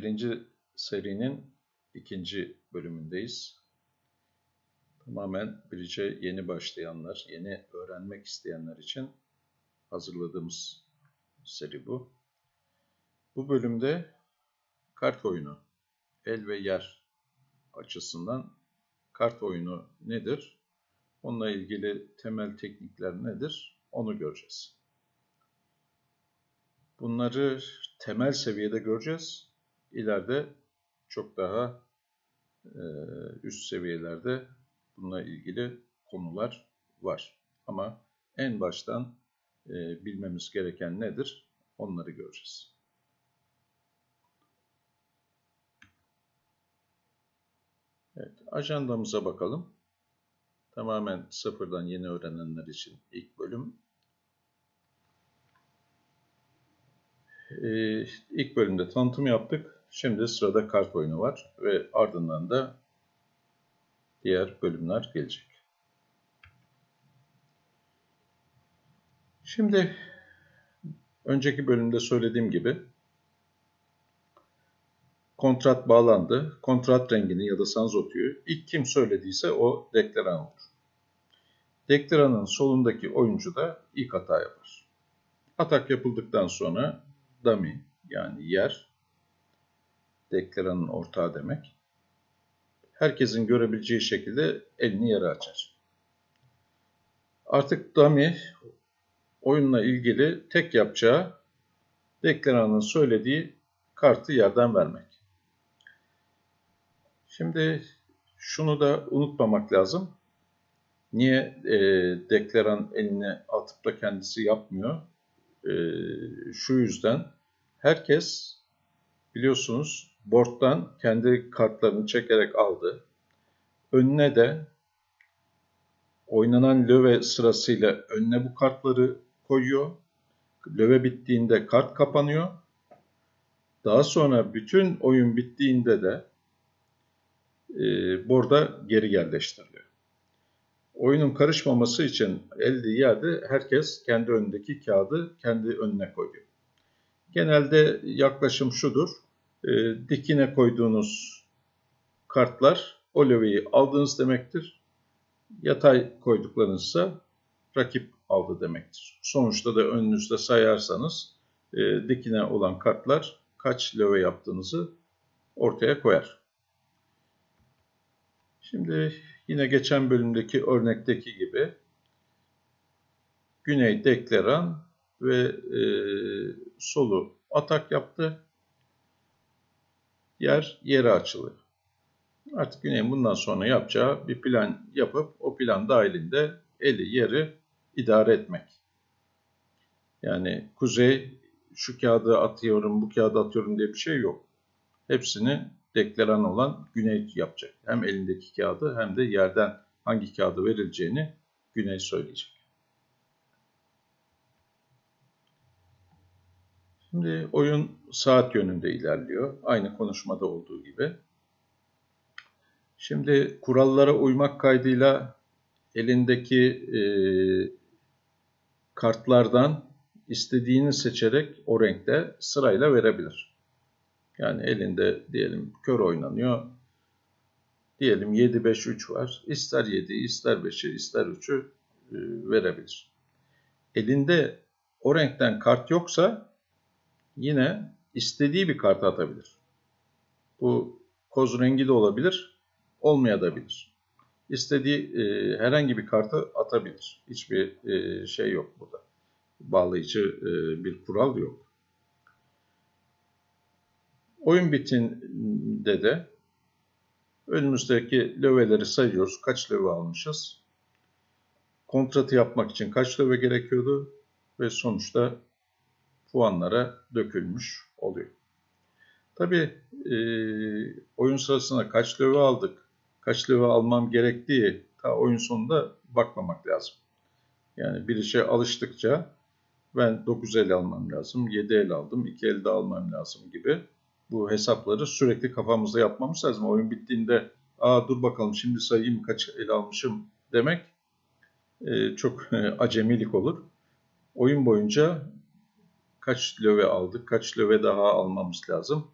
birinci serinin ikinci bölümündeyiz. Tamamen Bridge'e yeni başlayanlar, yeni öğrenmek isteyenler için hazırladığımız seri bu. Bu bölümde kart oyunu, el ve yer açısından kart oyunu nedir? Onunla ilgili temel teknikler nedir? Onu göreceğiz. Bunları temel seviyede göreceğiz. İleride çok daha e, üst seviyelerde bununla ilgili konular var. Ama en baştan e, bilmemiz gereken nedir? Onları göreceğiz. Evet, ajandamıza bakalım. Tamamen sıfırdan yeni öğrenenler için ilk bölüm Ee, ilk bölümde tanıtım yaptık. Şimdi sırada kart oyunu var ve ardından da diğer bölümler gelecek. Şimdi önceki bölümde söylediğim gibi kontrat bağlandı. Kontrat rengini ya da sanzotuyu ilk kim söylediyse o deklaran olur. Deklaranın solundaki oyuncu da ilk hata yapar. Atak yapıldıktan sonra dummy yani yer deklaranın ortağı demek. Herkesin görebileceği şekilde elini yere açar. Artık dummy oyunla ilgili tek yapacağı deklaranın söylediği kartı yerden vermek. Şimdi şunu da unutmamak lazım. Niye e, deklaran elini atıp da kendisi yapmıyor? e, şu yüzden herkes biliyorsunuz board'dan kendi kartlarını çekerek aldı. Önüne de oynanan löve sırasıyla önüne bu kartları koyuyor. Löve bittiğinde kart kapanıyor. Daha sonra bütün oyun bittiğinde de e, borda geri yerleştiriliyor. Oyunun karışmaması için elde yerde herkes kendi önündeki kağıdı kendi önüne koyuyor. Genelde yaklaşım şudur. E, dikine koyduğunuz kartlar o löveyi aldınız demektir. Yatay koyduklarınızsa rakip aldı demektir. Sonuçta da önünüzde sayarsanız e, dikine olan kartlar kaç löve yaptığınızı ortaya koyar. Şimdi Yine geçen bölümdeki örnekteki gibi Güney deklaran ve e, solu atak yaptı. Yer yere açılıyor. Artık Güney'in bundan sonra yapacağı bir plan yapıp o plan dahilinde eli yeri idare etmek. Yani Kuzey şu kağıdı atıyorum, bu kağıdı atıyorum diye bir şey yok. Hepsini deklaran olan Güney yapacak. Hem elindeki kağıdı hem de yerden hangi kağıdı verileceğini Güney söyleyecek. Şimdi oyun saat yönünde ilerliyor. Aynı konuşmada olduğu gibi. Şimdi kurallara uymak kaydıyla elindeki e, kartlardan istediğini seçerek o renkte sırayla verebilir. Yani elinde diyelim kör oynanıyor. Diyelim 7-5-3 var. İster 7, ister 5'i, ister 3'ü e, verebilir. Elinde o renkten kart yoksa yine istediği bir kart atabilir. Bu koz rengi de olabilir, olmayabilir. İstediği e, herhangi bir kartı atabilir. Hiçbir e, şey yok burada. Bağlayıcı e, bir kural yok. Oyun bitinde de önümüzdeki löveleri sayıyoruz. Kaç löve almışız? Kontratı yapmak için kaç löve gerekiyordu? Ve sonuçta puanlara dökülmüş oluyor. Tabi e, oyun sırasında kaç löve aldık, kaç löve almam gerektiği ta oyun sonunda bakmamak lazım. Yani bir işe alıştıkça ben 9 el almam lazım, 7 el aldım, 2 el de almam lazım gibi bu hesapları sürekli kafamızda yapmamız lazım. Oyun bittiğinde aa dur bakalım şimdi sayayım kaç el almışım demek e, çok acemilik olur. Oyun boyunca kaç löve aldık, kaç löve daha almamız lazım.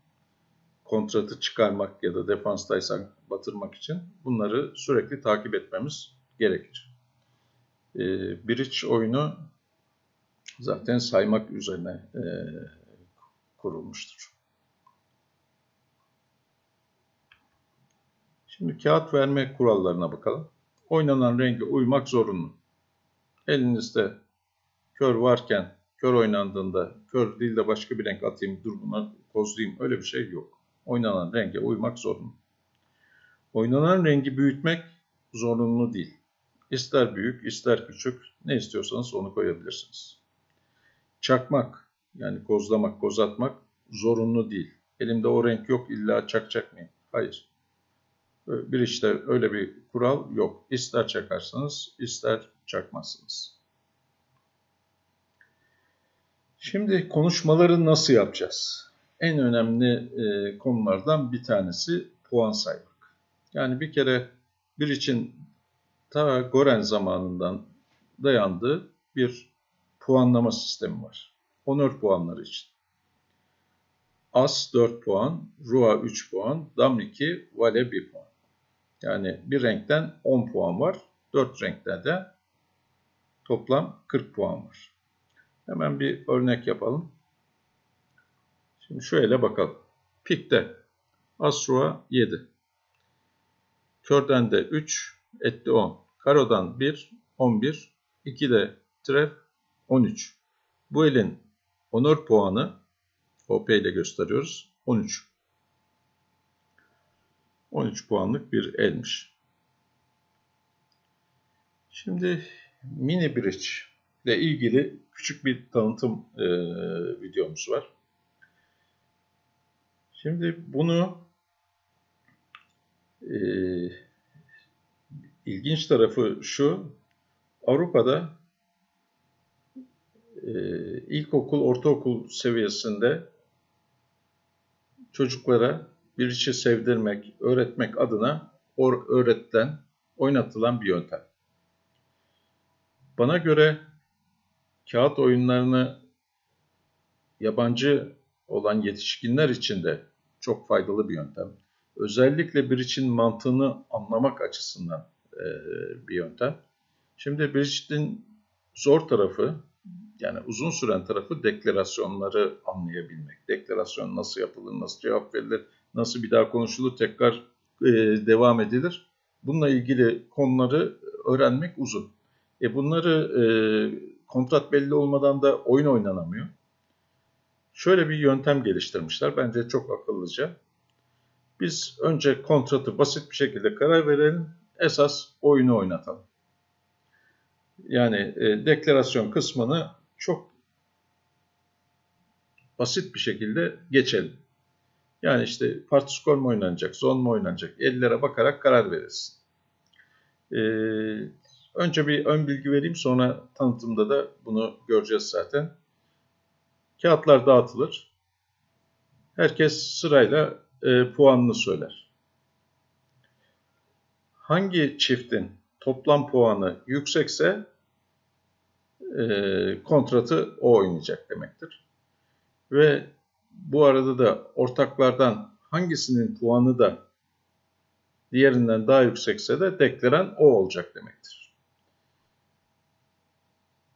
kontratı çıkarmak ya da defanstaysan batırmak için bunları sürekli takip etmemiz gerekir. E, bridge oyunu zaten saymak üzerine e, kurulmuştur. Şimdi kağıt verme kurallarına bakalım. Oynanan renge uymak zorunlu. Elinizde kör varken, kör oynandığında kör değil de başka bir renk atayım, dur buna kozlayayım öyle bir şey yok. Oynanan renge uymak zorunlu. Oynanan rengi büyütmek zorunlu değil. İster büyük, ister küçük, ne istiyorsanız onu koyabilirsiniz. Çakmak, yani kozlamak, kozatmak zorunlu değil. Elimde o renk yok, illa çakacak mıyım? Hayır. Bir işte öyle bir kural yok. İster çakarsınız, ister çakmazsınız. Şimdi konuşmaları nasıl yapacağız? En önemli e, konulardan bir tanesi puan saymak. Yani bir kere bir için ta Goren zamanından dayandığı bir puanlama sistemi var. Onur puanları için. As 4 puan, Rua 3 puan, Dam 2, Vale 1 puan. Yani bir renkten 10 puan var. 4 renkte de toplam 40 puan var. Hemen bir örnek yapalım. Şimdi şöyle bakalım. Pikte Asrua 7. Körden de 3, etti 10. Karodan 1, 11. 2 de tref 13. Bu elin onur puanı OP ile gösteriyoruz. 13. 13 puanlık bir elmiş. Şimdi mini bridge ile ilgili küçük bir tanıtım e, videomuz var. Şimdi bunu e, ilginç tarafı şu, Avrupa'da e, ilkokul, ortaokul seviyesinde çocuklara bir işi sevdirmek, öğretmek adına öğretilen, oynatılan bir yöntem. Bana göre kağıt oyunlarını yabancı olan yetişkinler için de çok faydalı bir yöntem. Özellikle bir için mantığını anlamak açısından e, bir yöntem. Şimdi Bridget'in zor tarafı, yani uzun süren tarafı deklarasyonları anlayabilmek. Deklarasyon nasıl yapılır, nasıl cevap verilir, nasıl bir daha konuşulur, tekrar e, devam edilir. Bununla ilgili konuları öğrenmek uzun. E bunları e, kontrat belli olmadan da oyun oynanamıyor. Şöyle bir yöntem geliştirmişler. Bence çok akıllıca. Biz önce kontratı basit bir şekilde karar verelim. Esas oyunu oynatalım. Yani e, deklarasyon kısmını çok basit bir şekilde geçelim. Yani işte parti skor mu oynanacak, zon mu oynanacak, ellere bakarak karar verirsin. Ee, önce bir ön bilgi vereyim sonra tanıtımda da bunu göreceğiz zaten. Kağıtlar dağıtılır. Herkes sırayla e, puanını söyler. Hangi çiftin toplam puanı yüksekse e, kontratı o oynayacak demektir. Ve bu arada da ortaklardan hangisinin puanı da diğerinden daha yüksekse de deklaren o olacak demektir.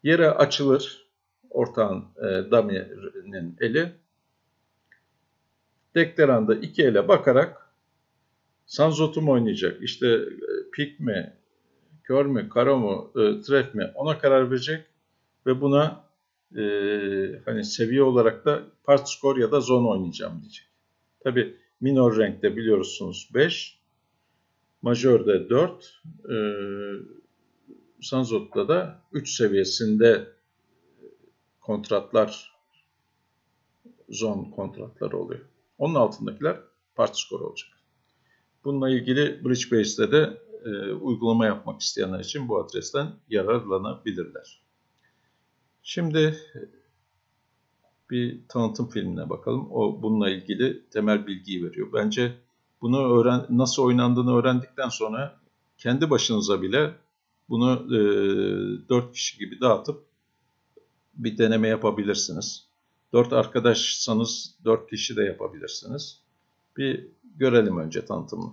Yere açılır ortağın e, damirinin eli. Deklaranda iki ele bakarak Sanzot'u mu oynayacak, işte e, pik mi, kör mü, karo mu, e, tref mi ona karar verecek ve buna e, hani seviye olarak da part score ya da zone oynayacağım diyecek. Tabi minor renkte biliyorsunuz 5, majörde 4, e, Sanzot'ta da 3 seviyesinde kontratlar zone kontratları oluyor. Onun altındakiler part score olacak. Bununla ilgili Bridgebase'de de e, uygulama yapmak isteyenler için bu adresten yararlanabilirler. Şimdi bir tanıtım filmine bakalım. O bununla ilgili temel bilgiyi veriyor. Bence bunu öğren nasıl oynandığını öğrendikten sonra kendi başınıza bile bunu e, 4 kişi gibi dağıtıp bir deneme yapabilirsiniz. 4 arkadaşsanız 4 kişi de yapabilirsiniz. Bir görelim önce tanıtımını.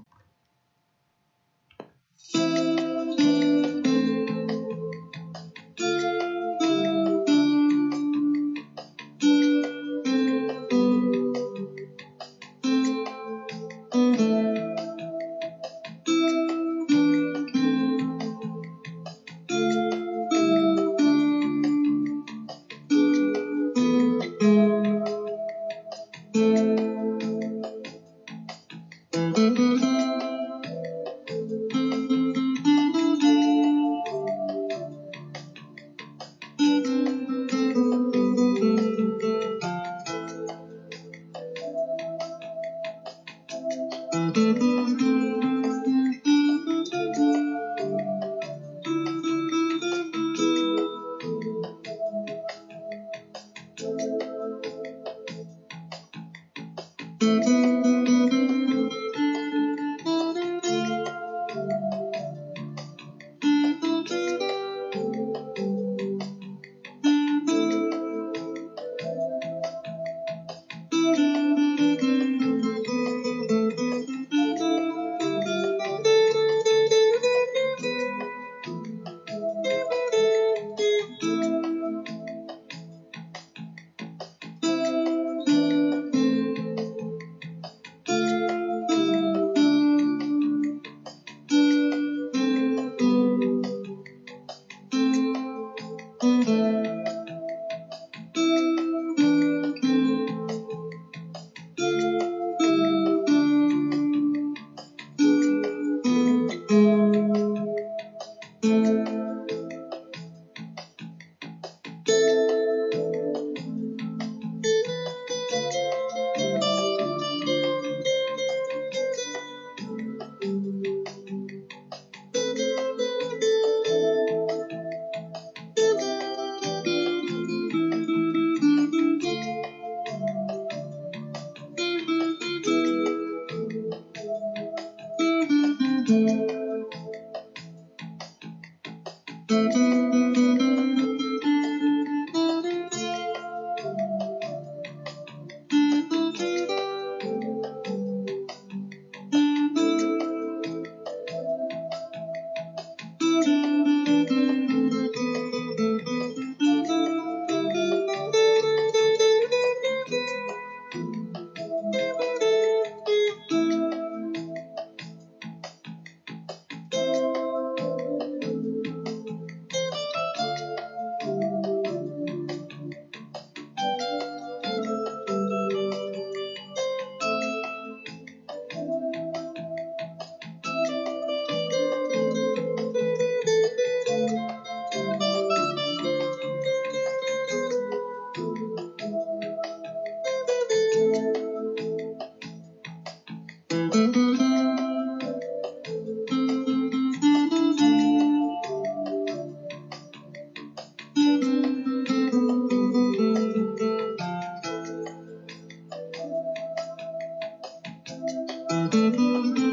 Evet,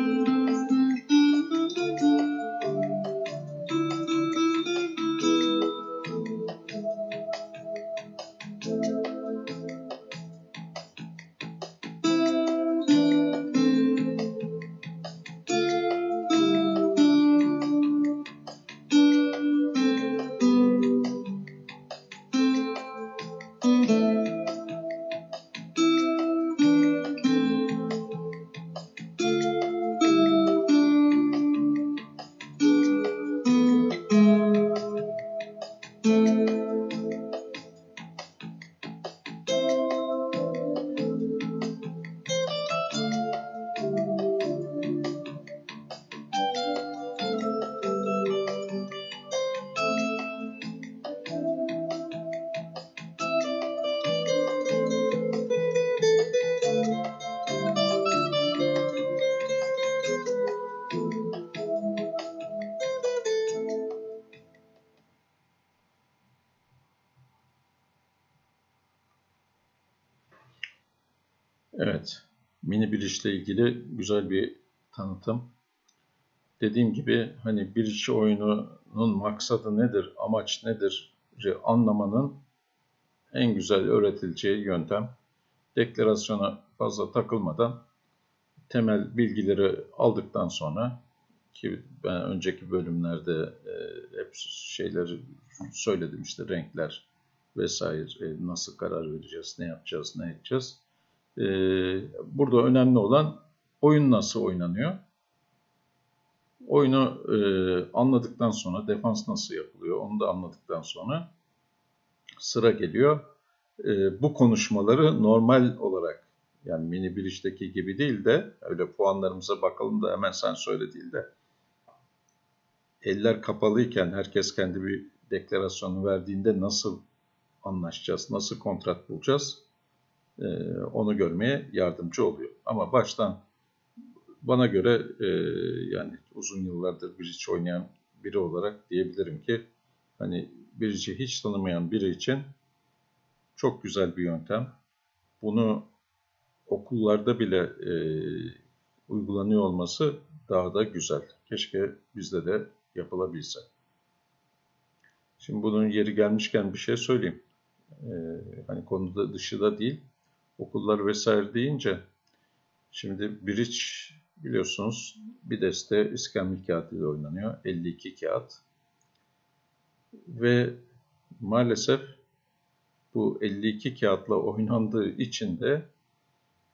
mini bridge ile ilgili güzel bir tanıtım. Dediğim gibi hani bridge oyununun maksadı nedir, amaç nedir anlamanın en güzel öğretileceği yöntem. Deklarasyona fazla takılmadan temel bilgileri aldıktan sonra ki ben önceki bölümlerde e, hep şeyleri söyledim işte renkler vesaire e, nasıl karar vereceğiz, ne yapacağız, ne edeceğiz. E, burada önemli olan oyun nasıl oynanıyor. Oyunu e, anladıktan sonra defans nasıl yapılıyor onu da anladıktan sonra sıra geliyor. E, bu konuşmaları normal olarak yani mini bir işteki gibi değil de öyle puanlarımıza bakalım da hemen sen söyle değil de eller kapalıyken herkes kendi bir deklarasyonu verdiğinde nasıl anlaşacağız, nasıl kontrat bulacağız e, onu görmeye yardımcı oluyor. Ama baştan bana göre e, yani uzun yıllardır bridge oynayan biri olarak diyebilirim ki hani bridge'i hiç tanımayan biri için çok güzel bir yöntem. Bunu okullarda bile e, uygulanıyor olması daha da güzel. Keşke bizde de yapılabilse. Şimdi bunun yeri gelmişken bir şey söyleyeyim. Ee, hani konuda dışı da değil. Okullar vesaire deyince şimdi bridge biliyorsunuz bir deste iskambil kağıdıyla oynanıyor. 52 kağıt. Ve maalesef bu 52 kağıtla oynandığı için de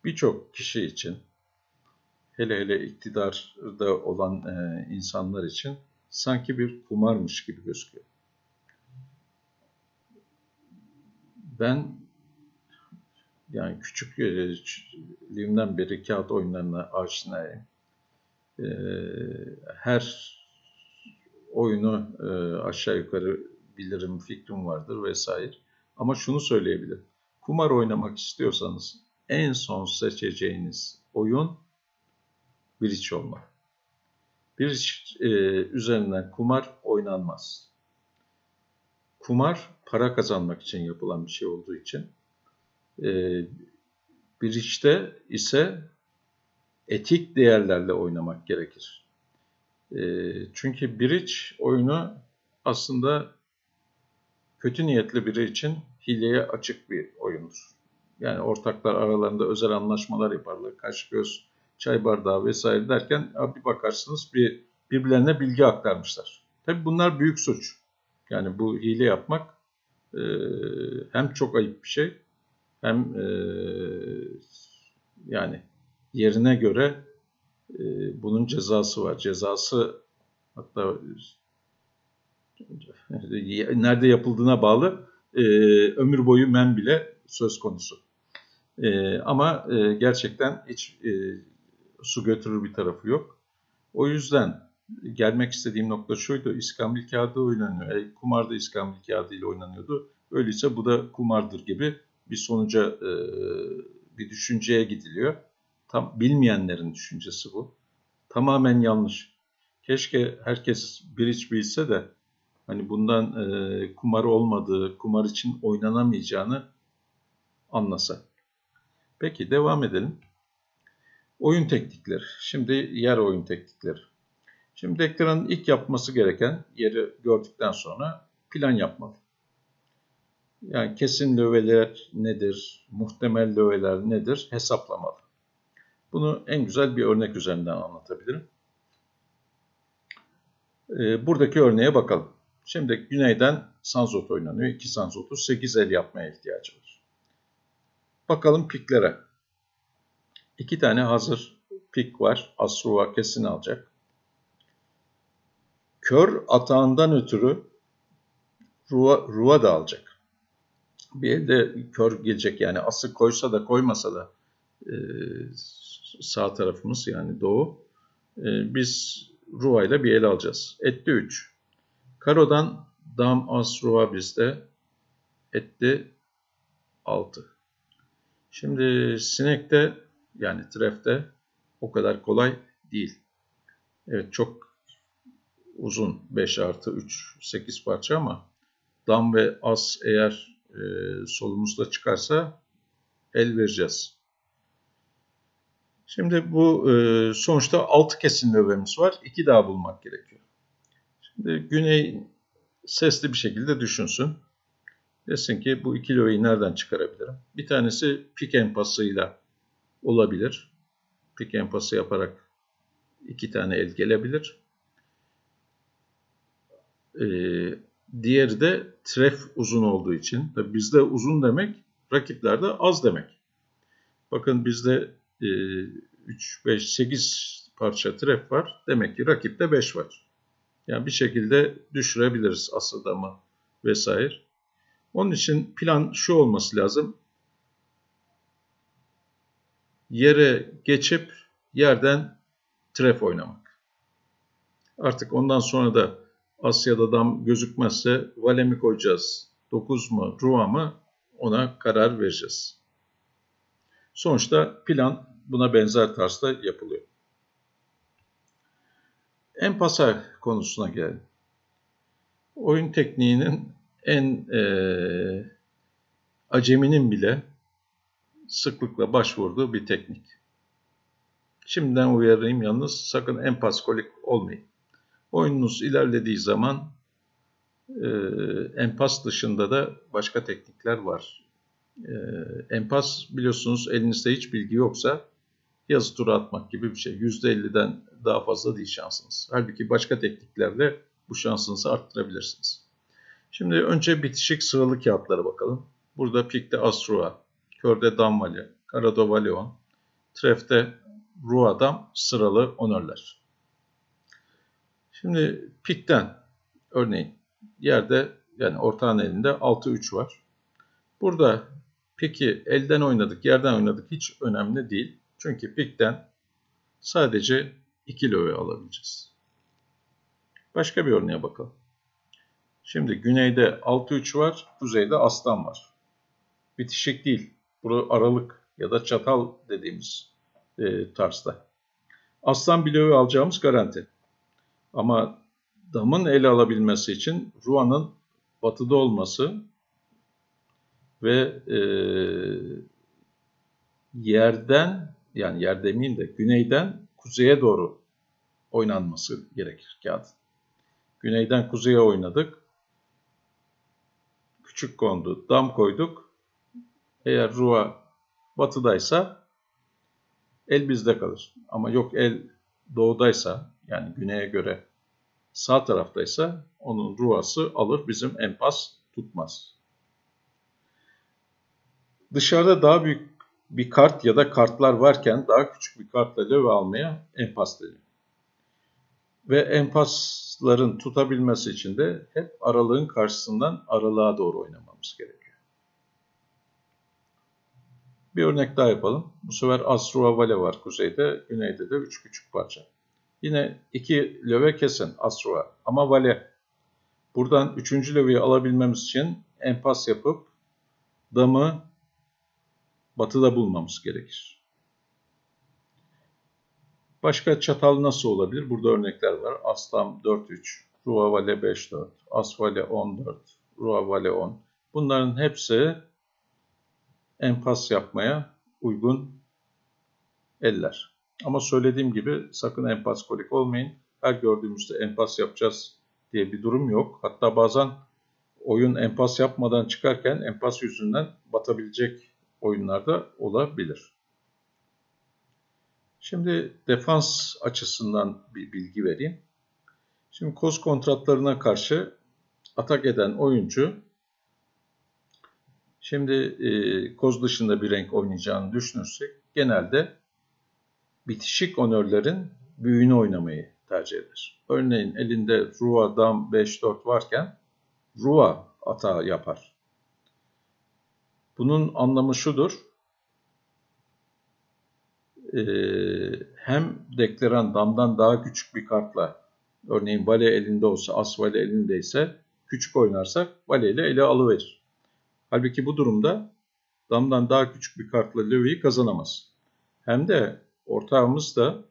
birçok kişi için hele hele iktidarda olan e, insanlar için sanki bir kumarmış gibi gözüküyor. Ben yani küçüklüğümden beri kağıt oyunlarına aşinayım. Ee, her oyunu e, aşağı yukarı bilirim, fikrim vardır vesaire. Ama şunu söyleyebilirim. Kumar oynamak istiyorsanız en son seçeceğiniz oyun bridge olmalı. Bridge e, üzerinden kumar oynanmaz. Kumar para kazanmak için yapılan bir şey olduğu için e, bridge'de ise etik değerlerle oynamak gerekir. E, çünkü bridge oyunu aslında kötü niyetli biri için hileye açık bir oyundur. Yani ortaklar aralarında özel anlaşmalar yaparlar. Kaş göz, çay bardağı vesaire derken bir bakarsınız bir birbirlerine bilgi aktarmışlar. Tabii bunlar büyük suç. Yani bu hile yapmak e, hem çok ayıp bir şey hem e, yani yerine göre e, bunun cezası var. Cezası hatta nerede yapıldığına bağlı e, ömür boyu men bile söz konusu. E, ama e, gerçekten hiç e, su götürür bir tarafı yok. O yüzden gelmek istediğim nokta şuydu. İskambil kağıdı oynanıyor. E, kumar iskambil kağıdı ile oynanıyordu. Öyleyse bu da kumardır gibi bir sonuca, e, bir düşünceye gidiliyor. Tam bilmeyenlerin düşüncesi bu. Tamamen yanlış. Keşke herkes bir iç bilse de hani bundan e, kumar olmadığı, kumar için oynanamayacağını anlasa. Peki devam edelim. Oyun teknikleri. Şimdi yer oyun teknikleri. Şimdi ekranın ilk yapması gereken yeri gördükten sonra plan yapmalı. Yani kesin löveler nedir, muhtemel löveler nedir hesaplamalı. Bunu en güzel bir örnek üzerinden anlatabilirim. Ee, buradaki örneğe bakalım. Şimdi güneyden Sanzot oynanıyor. 2 Sanzot'u 8 el yapmaya ihtiyacı var. Bakalım piklere. İki tane hazır pik var. Asruva kesin alacak. Kör atağından ötürü Ruva, Ruva da alacak. Bir elde kör gelecek yani ası koysa da koymasa da e, sağ tarafımız yani doğu. E, biz Ruva ile bir el alacağız. Etti 3. Karodan dam as Ruva bizde. Etti 6. Şimdi sinekte yani trefte o kadar kolay değil. Evet çok uzun 5 artı 3 8 parça ama dam ve as eğer e, solumuzda çıkarsa el vereceğiz. Şimdi bu e, sonuçta 6 kesin lövemiz var. 2 daha bulmak gerekiyor. Şimdi Güney sesli bir şekilde düşünsün. Desin ki bu iki löveyi nereden çıkarabilirim? Bir tanesi pick and pass'ıyla olabilir. pik empası yaparak iki tane el gelebilir. Ee, diğeri de tref uzun olduğu için. Tabii bizde uzun demek, rakiplerde az demek. Bakın bizde e, 3, 5, 8 parça tref var. Demek ki rakipte 5 var. Yani bir şekilde düşürebiliriz as adamı vesaire. Onun için plan şu olması lazım. Yere geçip yerden tref oynamak. Artık ondan sonra da Asya'da dam gözükmezse vale mi koyacağız, 9 mu, rua mı ona karar vereceğiz. Sonuçta plan buna benzer tarzda yapılıyor. En pasa konusuna gelelim. Oyun tekniğinin en e, aceminin bile sıklıkla başvurduğu bir teknik. Şimdiden uyarayım yalnız sakın en paskolik olmayın. Oyununuz ilerlediği zaman e, empas dışında da başka teknikler var. E, empas biliyorsunuz elinizde hiç bilgi yoksa yazı tura atmak gibi bir şey. %50'den daha fazla değil şansınız. Halbuki başka tekniklerle bu şansınızı arttırabilirsiniz. Şimdi önce bitişik sıralı kağıtlara bakalım. Burada pikte Asrua, körde Damvali, karada Valion, trefte Rua'dam sıralı onörler. Şimdi pikten örneğin yerde yani ortağın elinde 6-3 var. Burada piki elden oynadık, yerden oynadık hiç önemli değil. Çünkü pikten sadece 2 löve alabileceğiz. Başka bir örneğe bakalım. Şimdi güneyde 6-3 var, kuzeyde aslan var. Bitişik değil. Bu aralık ya da çatal dediğimiz e, tarzda. Aslan bloğu alacağımız garanti. Ama damın ele alabilmesi için Ruan'ın batıda olması ve e, yerden yani yer demeyeyim de güneyden kuzeye doğru oynanması gerekir kağıt. Güneyden kuzeye oynadık. Küçük kondu, dam koyduk. Eğer Rua batıdaysa el bizde kalır. Ama yok el doğudaysa yani güneye göre sağ taraftaysa onun ruası alır bizim empas tutmaz. Dışarıda daha büyük bir kart ya da kartlar varken daha küçük bir kartla löve almaya empas deniyor. Ve empasların tutabilmesi için de hep aralığın karşısından aralığa doğru oynamamız gerekiyor. Bir örnek daha yapalım. Bu sefer Asrua Vale var kuzeyde, güneyde de 3 küçük parça. Yine iki löve kesin Asrua ama Vale. Buradan üçüncü löveyi alabilmemiz için empas yapıp damı batıda bulmamız gerekir. Başka çatal nasıl olabilir? Burada örnekler var. Aslam 4-3, Rua Vale 5-4, As Vale 14, Rua Vale 10. Bunların hepsi empas yapmaya uygun eller. Ama söylediğim gibi sakın empas kolik olmayın. Her gördüğümüzde empas yapacağız diye bir durum yok. Hatta bazen oyun empas yapmadan çıkarken empas yüzünden batabilecek oyunlarda olabilir. Şimdi defans açısından bir bilgi vereyim. Şimdi koz kontratlarına karşı atak eden oyuncu şimdi e, koz dışında bir renk oynayacağını düşünürsek genelde bitişik onörlerin büyüğünü oynamayı tercih eder. Örneğin elinde Rua, Dam, 5-4 varken Rua atağı yapar. Bunun anlamı şudur. Ee, hem deklaran damdan daha küçük bir kartla örneğin vale elinde olsa as vale elindeyse küçük oynarsak vale ile ele alıverir. Halbuki bu durumda damdan daha küçük bir kartla löveyi kazanamaz. Hem de ortağımız da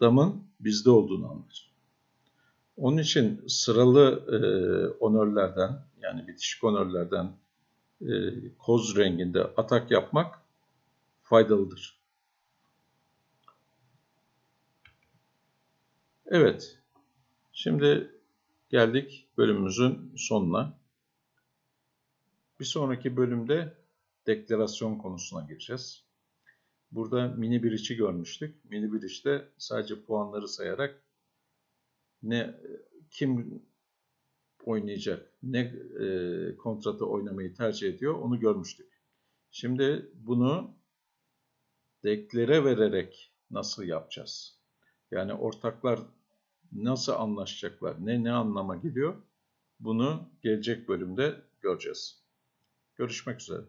damın bizde olduğunu anlar. Onun için sıralı e, onörlerden yani bitişik onörlerden e, koz renginde atak yapmak faydalıdır. Evet, şimdi geldik bölümümüzün sonuna. Bir sonraki bölümde deklarasyon konusuna gireceğiz. Burada mini bir içi görmüştük. Mini bir içte sadece puanları sayarak ne kim oynayacak, ne e, kontratı oynamayı tercih ediyor onu görmüştük. Şimdi bunu deklere vererek nasıl yapacağız? Yani ortaklar nasıl anlaşacaklar, ne ne anlama geliyor? Bunu gelecek bölümde göreceğiz. Görüşmek üzere.